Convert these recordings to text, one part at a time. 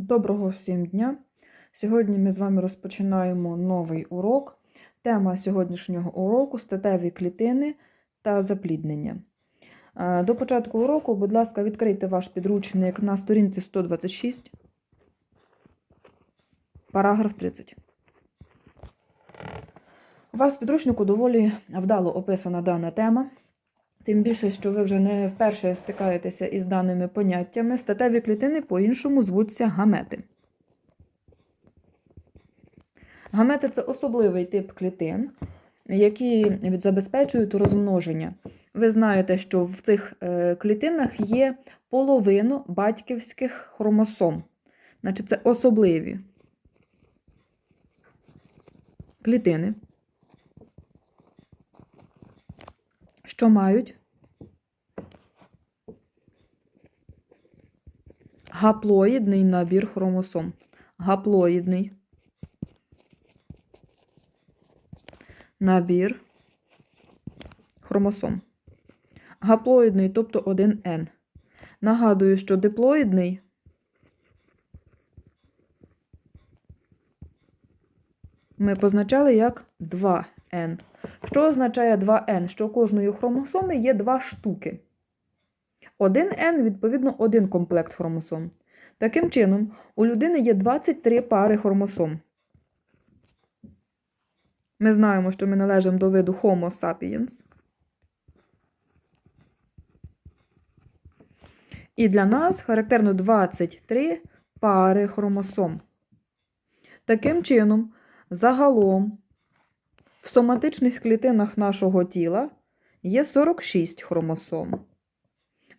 Доброго всім дня! Сьогодні ми з вами розпочинаємо новий урок. Тема сьогоднішнього уроку статеві клітини та запліднення. Е, До початку уроку, будь ласка, відкрийте ваш підручник на сторінці 126, параграф 30. У вас в підручнику доволі вдало описана дана тема. Тим більше, що ви вже не вперше стикаєтеся із даними поняттями, статеві клітини по-іншому звуться гамети. Гамети це особливий тип клітин, які забезпечують розмноження. Ви знаєте, що в цих е, клітинах є половину батьківських хромосом. Значить, це особливі клітини, що мають гаплоїдний набір хромосом. Гаплоїдний набір хромосом. Гаплоїдний, тобто 1N. Нагадую, що диплоїдний ми позначали як 2N. Що означає 2N? Що кожної хромосоми є два штуки. 1N, відповідно, один комплект хромосом. Таким чином, у людини є 23 пари хромосом. Ми знаємо, що ми належимо до виду Homo sapiens. І для нас характерно 23 пари хромосом. Таким чином, загалом в соматичних клітинах нашого тіла є 46 хромосом.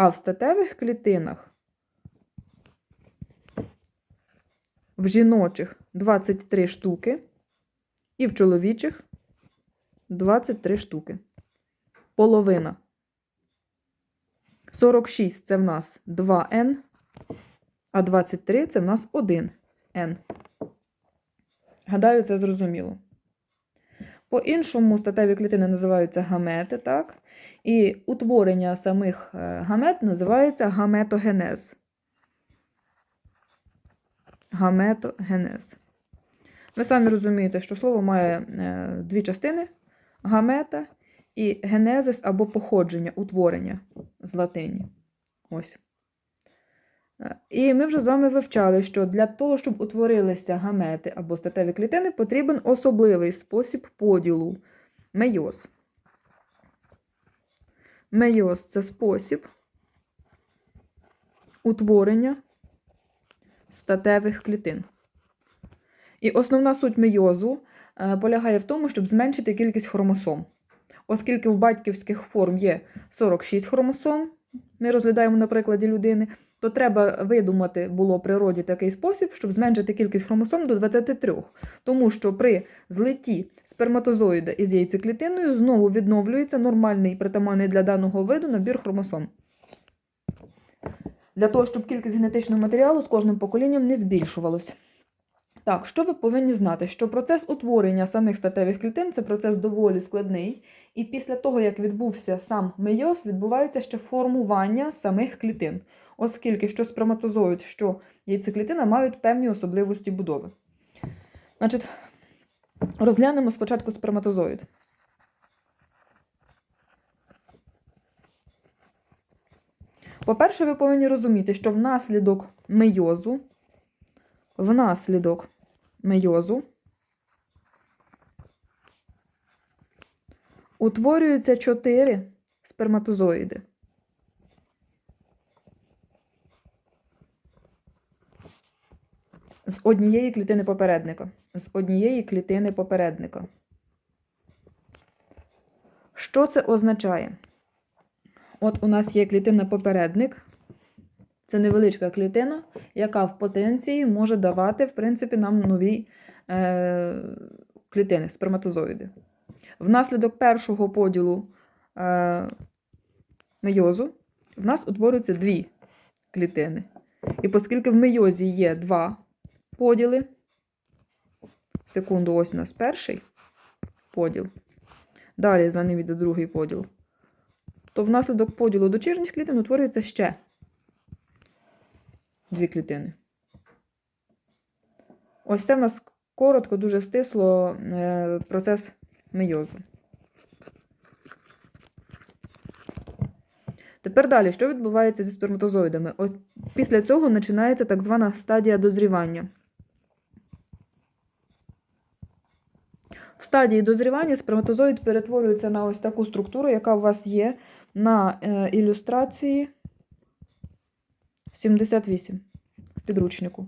А в статевих клітинах в жіночих 23 штуки і в чоловічих 23 штуки. Половина. 46 це в нас 2N, а 23 це в нас 1N. Гадаю, це зрозуміло. По-іншому статеві клітини називаються гамети, так? І утворення самих е, гамет називається гаметогенез. Гаметогенез. Ви самі розумієте, що слово має е, дві частини: гамета і генезис або походження, утворення з латині. Ось. І ми вже з вами вивчали, що для того, щоб утворилися гамети або статеві клітини, потрібен особливий спосіб поділу мейоз. Мейоз це спосіб утворення статевих клітин. І основна суть мейозу е, полягає в тому, щоб зменшити кількість хромосом. Оскільки в батьківських форм є 46 хромосом, ми розглядаємо на прикладі людини, то треба видумати було природі такий спосіб, щоб зменшити кількість хромосом до 23. Тому що при злитті сперматозоїда із яйцеклітиною знову відновлюється нормальний притаманний для даного виду набір хромосом. Для того, щоб кількість генетичного матеріалу з кожним поколінням не збільшувалась. Так, що ви повинні знати? Що процес утворення самих статевих клітин це процес доволі складний, і після того, як відбувся сам мейоз, відбувається ще формування самих клітин, оскільки що сперматозоїд, що яйцеклітина мають певні особливості будови. Значить, розглянемо спочатку сперматозоїд. По-перше, ви повинні розуміти, що внаслідок мейозу внаслідок мейозу утворюються чотири сперматозоїди. З однієї клітини попередника. З однієї клітини попередника. Що це означає? От у нас є клітина попередник, це невеличка клітина, яка в потенції може давати, в принципі, нам нові е, клітини, сперматозоїди. Внаслідок першого поділу е, мейозу в нас утворюються дві клітини. І оскільки в мейозі є два поділи, секунду, ось у нас перший поділ, далі за ним іде другий поділ, то внаслідок поділу дочірніх клітин утворюється ще дві клітини. Ось це в нас коротко, дуже стисло е, процес мейозу. Тепер далі, що відбувається зі сперматозоїдами? От після цього починається так звана стадія дозрівання. Стадії дозрівання сперматозоїд перетворюється на ось таку структуру, яка у вас є на е, ілюстрації 78 в підручнику.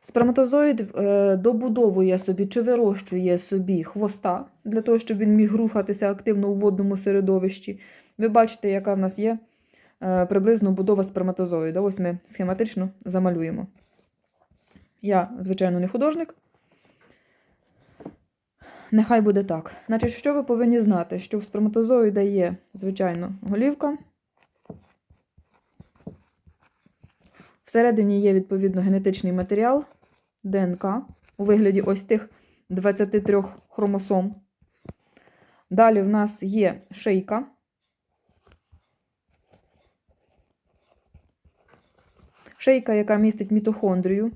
Сперматозоїд е, добудовує собі чи вирощує собі хвоста для того, щоб він міг рухатися активно у водному середовищі. Ви бачите, яка в нас є е, приблизно будова сперматозоїда. Ось ми схематично замалюємо. Я, звичайно, не художник. Нехай буде так. Значить, що ви повинні знати? Що в сперматозоїда є, звичайно, голівка. Всередині є, відповідно, генетичний матеріал ДНК у вигляді ось тих 23 хромосом. Далі в нас є шийка. Шийка, яка містить мітохондрію.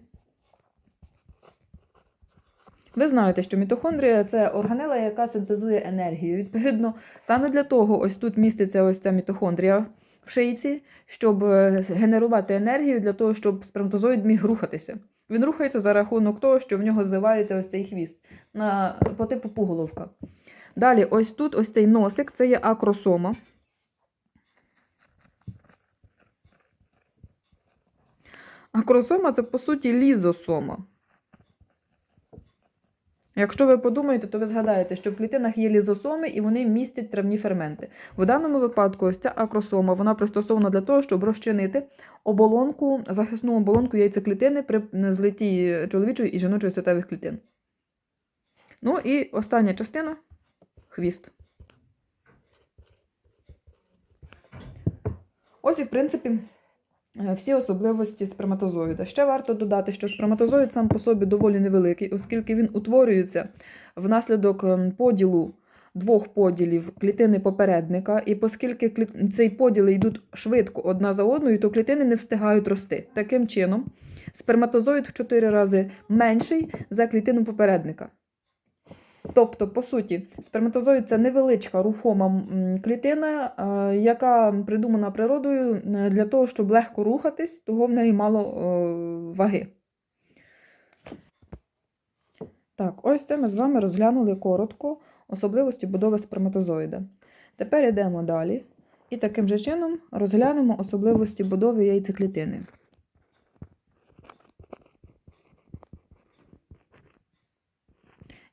Ви знаєте, що мітохондрія це органела, яка синтезує енергію. Відповідно, саме для того ось тут міститься ось ця мітохондрія в шийці, щоб е, генерувати енергію для того, щоб сперматозоїд міг рухатися. Він рухається за рахунок того, що в нього звивається ось цей хвіст на, по типу пуголовка. Далі, ось тут ось цей носик це є акросома. Акросома це, по суті, лізосома. Якщо ви подумаєте, то ви згадаєте, що в клітинах є лізосоми і вони містять травні ферменти. В даному випадку, ось ця акросома вона пристосована для того, щоб розчинити оболонку, захисну оболонку яйцеклітини при злитті чоловічої і жіночої статевих клітин. Ну і остання частина хвіст. Ось і, в принципі, всі особливості сперматозоїда. Ще варто додати, що сперматозоїд сам по собі доволі невеликий, оскільки він утворюється внаслідок ем, поділу двох поділів клітини попередника, і оскільки цей поділи йдуть швидко одна за одною, то клітини не встигають рости. Таким чином, сперматозоїд в 4 рази менший за клітину попередника. Тобто, по суті, сперматозоїд це невеличка рухома клітина, е, яка придумана природою е, для того, щоб легко рухатись, того в неї мало е, ваги. Так, ось це ми з вами розглянули коротко особливості будови сперматозоїда. Тепер йдемо далі і таким же чином розглянемо особливості будови яйцеклітини.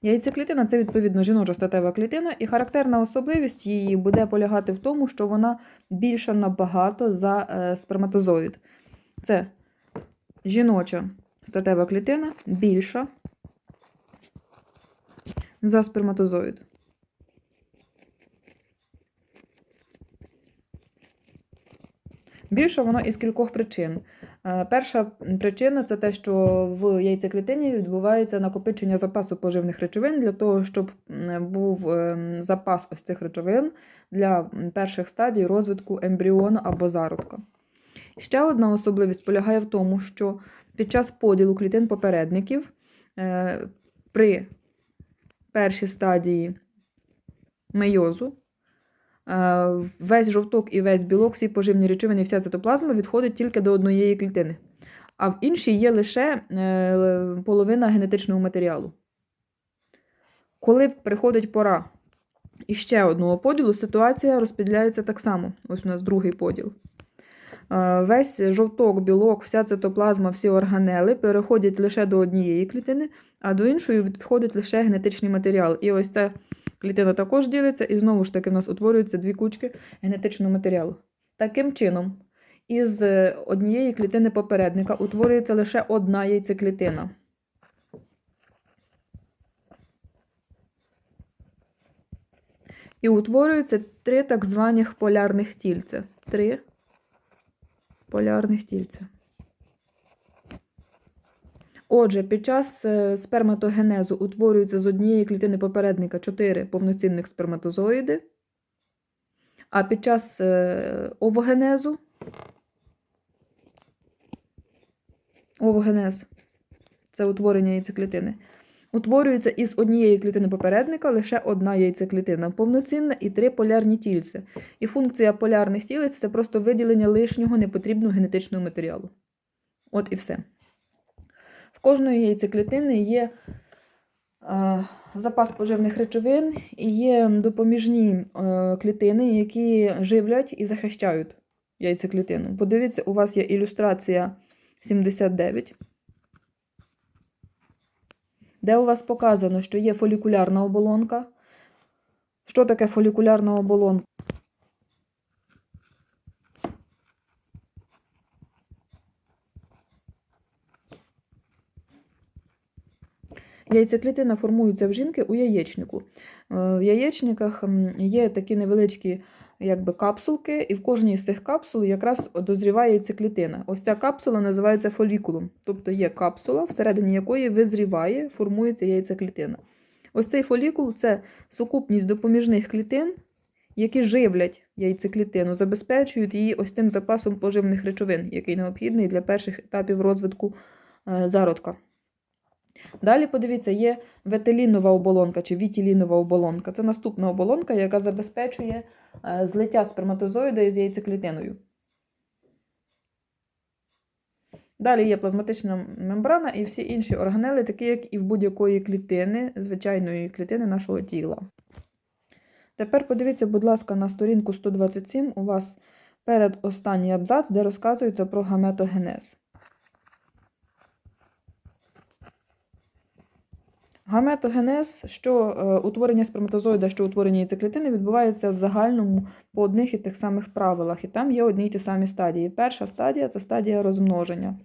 Яйцеклітина це відповідно жіноча статева клітина, і характерна особливість її буде полягати в тому, що вона більша набагато за е, сперматозоїд. Це жіноча статева клітина більша за сперматозоїд. Більше воно із кількох причин. Е, Перша причина це те, що в яйцеклітині відбувається накопичення запасу поживних речовин для того, щоб був ем, запас ось цих речовин для перших стадій розвитку ембріона або зародка. Ще одна особливість полягає в тому, що під час поділу клітин попередників е, при першій стадії мейозу весь жовток і весь білок, всі поживні речовини, вся цитоплазма відходить тільки до однієї клітини. А в іншій є лише е, половина генетичного матеріалу. Коли приходить пора іще одного поділу, ситуація розподіляється так само. Ось у нас другий поділ. Е, Весь жовток, білок, вся цитоплазма, всі органели переходять лише до однієї клітини, а до іншої відходить лише генетичний матеріал. І ось ця клітина також ділиться, і знову ж таки в нас утворюються дві кучки генетичного матеріалу. Таким чином, із е, однієї клітини попередника утворюється лише одна яйцеклітина. І утворюються три так званих полярних тільця. Три полярних тільця. Отже, під час е, сперматогенезу утворюється з однієї клітини попередника 4 повноцінних сперматозоїди, а під час е, овогенезу овогенез це утворення яйцеклітини. Утворюється із однієї клітини попередника лише одна яйцеклітина, повноцінна і три полярні тільця. І функція полярних тілець це просто виділення лишнього непотрібного генетичного матеріалу. От і все. Кожної яйцеклітини є е, запас поживних речовин і є допоміжні е, клітини, які живлять і захищають яйцеклітину. Подивіться, у вас є ілюстрація 79, де у вас показано, що є фолікулярна оболонка. Що таке фолікулярна оболонка? Яйцеклітина формується в жінки у яєчнику. Е, В яєчниках є такі невеличкі якби, капсулки, і в кожній з цих капсул якраз дозріває яйцеклітина. Ось ця капсула називається фолікулом. Тобто є капсула, всередині якої визріває, формується яйцеклітина. Ось цей фолікул це сукупність допоміжних клітин, які живлять яйцеклітину, забезпечують її ось тим запасом поживних речовин, який необхідний для перших етапів розвитку е, зародка. Далі, подивіться, є ветелінова оболонка чи вітілінова оболонка. Це наступна оболонка, яка забезпечує е, злиття сперматозоїда із яйцеклітиною. Далі є плазматична мембрана і всі інші органели, такі як і в будь-якої клітини, звичайної клітини нашого тіла. Тепер подивіться, будь ласка, на сторінку 127 у вас перед останній абзац, де розказується про гаметогенез. Гаметогенез, що е, утворення сперматозоїда, що утворення яйцеклітини відбувається в загальному по одних і тих самих правилах. І там є одні й ті самі стадії. Перша стадія це стадія розмноження.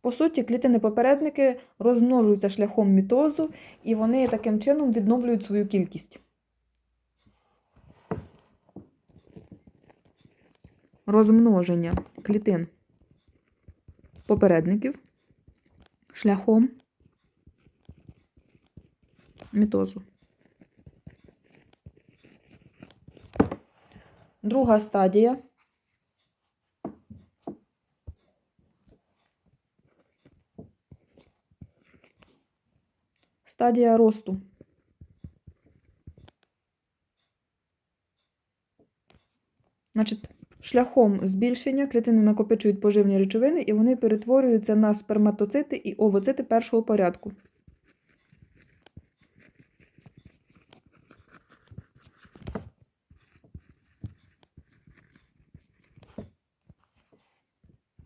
По суті, клітини-попередники розмножуються шляхом мітозу, і вони таким чином відновлюють свою кількість. Розмноження клітин попередників шляхом мітозу. Друга стадія стадія росту. Значить, шляхом збільшення клітини накопичують поживні речовини і вони перетворюються на сперматоцити і овоцити першого порядку.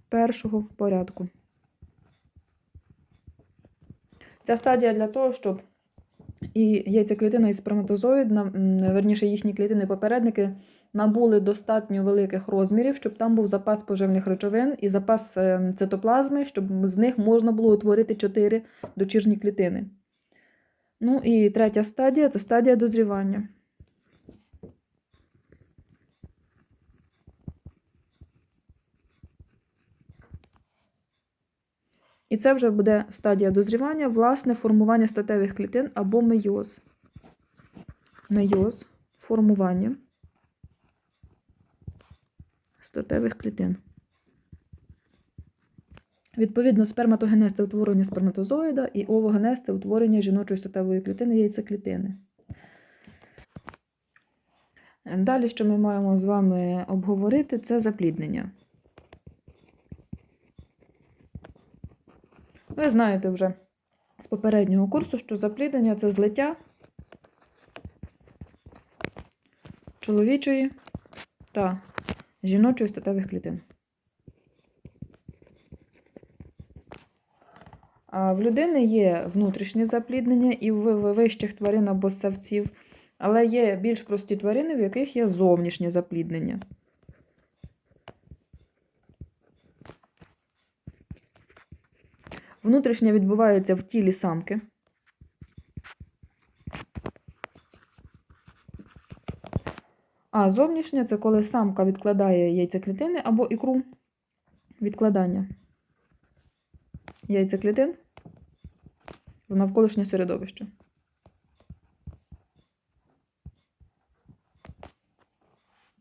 Першого порядку. Ця стадія для того, щоб і яйцеклітина, і сперматозоїд, верніше їхні клітини-попередники, набули достатньо великих розмірів, щоб там був запас поживних речовин і запас е, цитоплазми, щоб з них можна було утворити 4 дочірні клітини. Ну і третя стадія це стадія дозрівання. І це вже буде стадія дозрівання, власне, формування статевих клітин або мейоз. Мейоз формування статевих клітин. Відповідно, сперматогенез це утворення сперматозоїда, і овогенез це утворення жіночої статевої клітини яйцеклітини. Далі, що ми маємо з вами обговорити, це запліднення. Ви знаєте вже з попереднього курсу, що запліднення це злиття чоловічої та жіночої статевих клітин. В людини є внутрішнє запліднення і в вищих тварин або ссавців, але є більш прості тварини, в яких є зовнішнє запліднення. Внутрішнє відбувається в тілі самки. А зовнішнє це коли самка відкладає яйцеклітини або ікру відкладання яйцеклітин в навколишнє середовище.